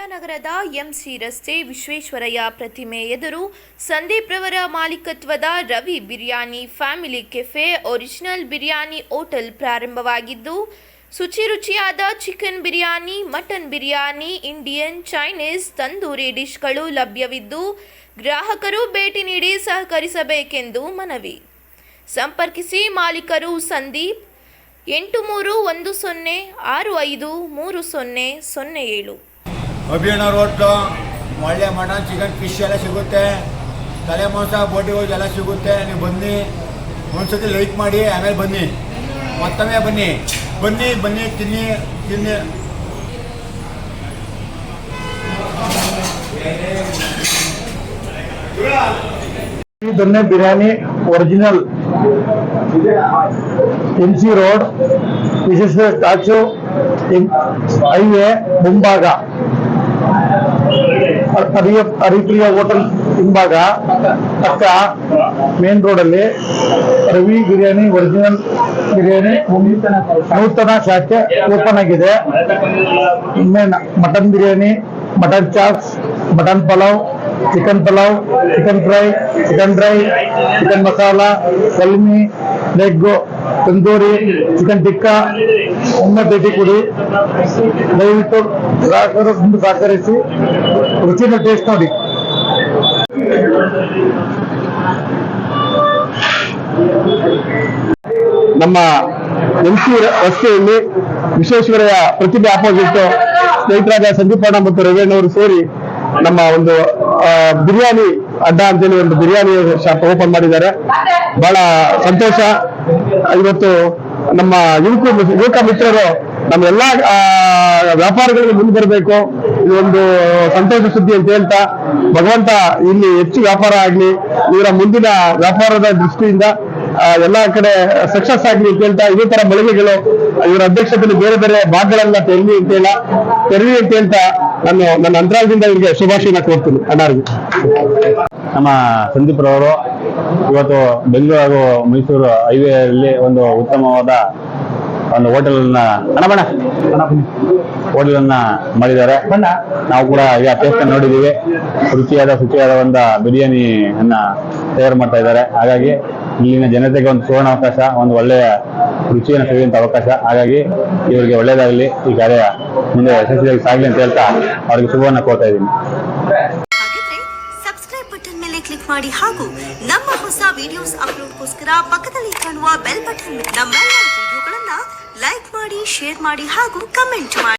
ವಿದ್ಯಾನಗರದ MC ರಸ್ತೆ ವಿಶ್ವೇಶ್ವರಯ್ಯ ಪ್ರತಿಮೆ ಎದುರು ಸಂದೀಪ್ ರವರ ಮಾಲೀಕತ್ವದ Ravi biryani family cafe original biryani hotel ಪ್ರಾರಂಭವಾಗಿದ್ದು ಶುಚಿರುಚಿಯಾದ chicken biryani, mutton biryani, Indian, Chinese tandoori ಡಿಶ್ಗಳು ಲಭ್ಯವಿದ್ದು, ಗ್ರಾಹಕರು ಭೇಟಿ ನೀಡಿ ಸಹಕರಿಸಬೇಕೆಂದು ಮನವಿ. ಸಂಪರ್ಕಿಸಿ ಮಾಲೀಕರು ಸಂದೀಪ್, ಎಂಟು ಮೂರು ಒಂದು ಸೊನ್ನೆ ಆರು ಐದು ಮೂರು ಸೊನ್ನೆ ಸೊನ್ನೆ ಏಳು. ಅಭಿಯಾನ ರೋಡ್ಲು, ಒಳ್ಳೆ ಮಟನ್ ಚಿಕನ್ ಫಿಶ್ ಎಲ್ಲ ಸಿಗುತ್ತೆ. ತಲೆ ಮಾಂಸ ಬೋಟಿ ಹೋಗಿ ಎಲ್ಲ ಸಿಗುತ್ತೆ. ನೀವು ಬನ್ನಿ. ಒಂದ್ಸತಿ ಲೈಕ್ ಮಾಡಿ, ಆಮೇಲೆ ಬನ್ನಿ. ಮತ್ತೊಮ್ಮೆ ಬನ್ನಿ. ಬನ್ನಿ ಬನ್ನಿ, ತಿನ್ನಿ ತಿನ್ನಿ. ದೊನ್ನೆ biryani original M C road, ವಿಶೇಷ ಸ್ಟಾಚು ಹೈವೇ, ಮುಂಭಾಗ. ಹರಿಯ ಹರಿಪ್ರಿಯ ಹೋಟೆಲ್ ಹಿಂಭಾಗ ಪಕ್ಕ ಮೇನ್ ರೋಡಲ್ಲಿ ರವಿ ಬಿರಿಯಾನಿ ಒರಿಜಿನಲ್ ಬಿರಿಯಾನಿ ನೂತನ ಶಾಖೆ ಓಪನ್ ಆಗಿದೆ. ಇನ್ನೇನು mutton biryani, mutton chops, mutton pulao chicken pulao chicken fry chicken dry chicken masala kalmi leg tandoori chicken tikka ಒಮ್ಮೆ ಭೇಟಿ ಕೊಡಿ. ದಯವಿಟ್ಟು ಗ್ರಾಹಕರು ಮುಂದೆ ಸಹಕರಿಸಿ. ರುಚಿನ ಟೇಸ್ಟ್ ನೋಡಿ. ನಮ್ಮ ಎಂ ಸಿ ರಸ್ತೆಯಲ್ಲಿ ವಿಶ್ವೇಶ್ವರಯ್ಯ ಪ್ರತಿಭೆ ಆಪೋಸಿಟ್ ಸ್ನೇಹಿತರಾದ ಸಂದೀಪಣ್ಣ ಮತ್ತು ರವಿಯಣ್ಣವರು ಸೇರಿ ನಮ್ಮ ಒಂದು ಬಿರಿಯಾನಿ ಅಡ್ಡ ಅಂತೇಳಿ ಒಂದು ಬಿರಿಯಾನಿ ಶಾಪ್ ಓಪನ್ ಮಾಡಿದ್ದಾರೆ. ಬಹಳ ಸಂತೋಷ. ಇವತ್ತು ನಮ್ಮ ಯುವಕ ಯುವಕ ಮಿತ್ರರು ನಮ್ಮ ಎಲ್ಲಾ ವ್ಯಾಪಾರಗಳಿಗೆ ಮುಂದೆ ಬರಬೇಕು. ಇದು ಒಂದು ಸಂತೋಷ ಸುದ್ದಿ ಅಂತ ಹೇಳ್ತಾ, ಭಗವಂತ ಇಲ್ಲಿ ಹೆಚ್ಚು ವ್ಯಾಪಾರ ಆಗ್ಲಿ, ಇವರ ಮುಂದಿನ ವ್ಯಾಪಾರದ ದೃಷ್ಟಿಯಿಂದ ಎಲ್ಲ ಕಡೆ ಸಕ್ಸಸ್ ಆಗ್ಲಿ ಅಂತ ಹೇಳ್ತಾ, ಇದೇ ತರ ಮಳಿಗೆಗಳು, ಇವರ ಅಧ್ಯಕ್ಷತೆಯಲ್ಲಿ ಬೇರೆ ಬೇರೆ ಭಾಗಗಳೆಲ್ಲ ತೆರಲಿ ಅಂತ ಹೇಳ, ತೆರಲಿ ಅಂತ ಹೇಳ್ತಾ ನಾನು ನನ್ನ ಅಂತರಾಳದಿಂದ ಇವರಿಗೆ ಶುಭಾಶಯನ ಕೋರ್ತೀನಿ ಅಣ್ಣಾರಿಗೆ. ನಮ್ಮ ಸಂದೀಪ್ ರವರು ಇವತ್ತು ಬೆಂಗಳೂರು ಹಾಗೂ ಮೈಸೂರು ಹೈವೇ ಅಲ್ಲಿ ಒಂದು ಉತ್ತಮವಾದ ಒಂದು ಹೋಟೆಲ್ ಅನ್ನ ಅಣ್ಣ ಬಣ್ಣ ಹೋಟೆಲ್ ಅನ್ನ ಮಾಡಿದ್ದಾರೆ ನಾವು ಕೂಡ ಈಗ ಟೇಸ್ಟ್ ನೋಡಿದೀವಿ ರುಚಿಯಾದ ಶುಚಿಯಾದ ಒಂದು ಬಿರಿಯಾನಿ ಅನ್ನ ತಯಾರು ಮಾಡ್ತಾ ಇದ್ದಾರೆ. ಹಾಗಾಗಿ ಇಲ್ಲಿನ ಜನತೆಗೆ ಒಂದು ಸುವರ್ಣ ಅವಕಾಶ, ಒಂದು ಒಳ್ಳೆಯ ರುಚಿಯನ್ನು ಸವಿಯುವಂತ ಅವಕಾಶ. ಹಾಗಾಗಿ ಇವರಿಗೆ ಒಳ್ಳೇದಾಗಲಿ ಈ ಕಾರ್ಯ ಮುಂದೆ ಯಶಸ್ವಿಯಾಗಿ ಸಾಗಲಿ ಅಂತ ಹೇಳ್ತಾ ಅವರಿಗೆ ಶುಭವನ್ನು ಕೋರ್ತಾ ಇದ್ದೀನಿ. ಸಬ್ಸ್ಕ್ರೈಬ್ ಬಟನ್ ಮೇಲೆ ಕ್ಲಿಕ್ ಮಾಡಿ ಹಾಗೂ ನಮ್ಮ ಹೊಸ ವಿಡಿಯೋಸ್ ಅಪ್ಲೋಡ್ಗೋಸ್ಕರ ಪಕ್ಕದಲ್ಲಿ ಕಾಣುವ ಬೆಲ್ ಬಟನ್ ನಮ್ಮೆಲ್ಲ ವಿಡಿಯೋಗಳನ್ನ ಲೈಕ್ ಮಾಡಿ ಶೇರ್ ಮಾಡಿ ಹಾಗೂ ಕಮೆಂಟ್ ಮಾಡಿ.